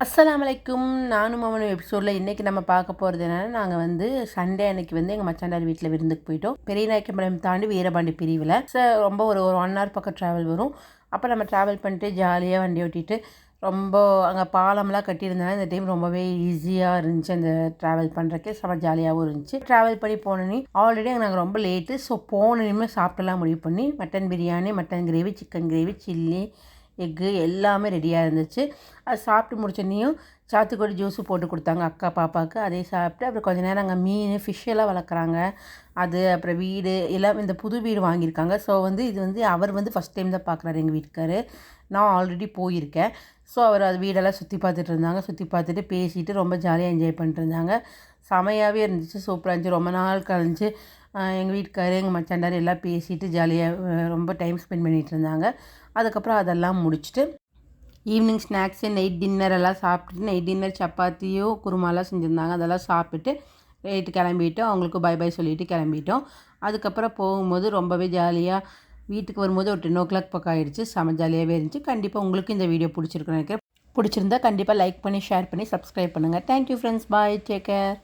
அஸ்லாம் வலைக்கும் நானும் அவனும் எபிசோடில் இன்றைக்கி நம்ம பார்க்க போகிறது என்னென்னா நாங்கள் வந்து சண்டே அன்னைக்கு வந்து எங்கள் மச்சாண்டார் வீட்டில் விருந்துக்கு போயிட்டோம். பெரிய நாயக்கம்பாளையம் தாண்டி வீரபாண்டி பிரிவில். ஸோ ரொம்ப ஒரு ஒரு ஒன் ஹவர் பக்கம் ட்ராவல் வரும். அப்போ நம்ம ட்ராவல் பண்ணிட்டு ஜாலியாக வண்டி ஓட்டிட்டு ரொம்ப அங்கே பாலம்லாம் கட்டியிருந்தனால இந்த டைம் ரொம்பவே ஈஸியாக இருந்துச்சு அந்த ட்ராவல் பண்ணுறக்கே செம்ம ஜாலியாகவும் இருந்துச்சு. ட்ராவல் பண்ணி போனோன்னே ஆல்ரெடி நாங்கள் ரொம்ப லேட்டு ஸோ போனோன்னே சாப்பிட்டுலாம் முடிவு பண்ணி mutton biryani mutton gravy chicken gravy chilli egg எல்லாமே ரெடியாக இருந்துச்சு. அது சாப்பிட்டு முடிச்சோன்னையும் சாத்துக்கொடி ஜூஸு போட்டு கொடுத்தாங்க அக்கா பாப்பாவுக்கு. அதே சாப்பிட்டு அப்புறம் கொஞ்ச நேரம் அங்கே மீன் ஃபிஷ் எல்லாம் வளர்க்குறாங்க. அது அப்புறம் வீடு எல்லாம் இந்த புது வீடு வாங்கியிருக்காங்க. ஸோ வந்து இது வந்து அவர் வந்து ஃபஸ்ட் டைம் தான் பார்க்குறாரு எங்கள் வீட்டுக்காரு. நான் ஆல்ரெடி போயிருக்கேன். ஸோ அவர் அது வீடெல்லாம் சுற்றி பார்த்துட்டு இருந்தாங்க. சுற்றி பார்த்துட்டு பேசிட்டு ரொம்ப ஜாலியாக என்ஜாய் பண்ணிட்டு இருந்தாங்க. செமையாகவே இருந்துச்சு சூப்பராக இருந்துச்சு. ரொம்ப நாள் கழிஞ்சு எங்கள் வீட்டுக்காரர் எங்கள் மச்சாண்டார் எல்லாம் பேசிட்டு ஜாலியாக ரொம்ப டைம் ஸ்பெண்ட் பண்ணிகிட்டு இருந்தாங்க. அதுக்கப்புறம் அதெல்லாம் முடிச்சுட்டு ஈவினிங் ஸ்நாக்ஸு நைட் டின்னர் எல்லாம் சாப்பிட்டுட்டு நைட் டின்னர் சப்பாத்தியும் குருமாலாம் செஞ்சுருந்தாங்க. அதெல்லாம் சாப்பிட்டுட்டு நைட்டு கிளம்பிட்டோம். அவங்களுக்கு பை பை சொல்லிவிட்டு கிளம்பிட்டோம். அதுக்கப்புறம் போகும்போது ரொம்பவே ஜாலியாக வீட்டுக்கு வரும்போது ஒரு டென் ஓ கிளாக் பக்கம் ஆகிடுச்சு செம ஜாலியாகவே இருந்துச்சு. கண்டிப்பாக உங்களுக்கு இந்த வீடியோ பிடிச்சிருக்குன்னு நினைக்கிறேன். பிடிச்சிருந்தா கண்டிப்பாக லைக் பண்ணி ஷேர் பண்ணி சப்ஸ்கிரைப் பண்ணுங்கள் thank you friends bye take care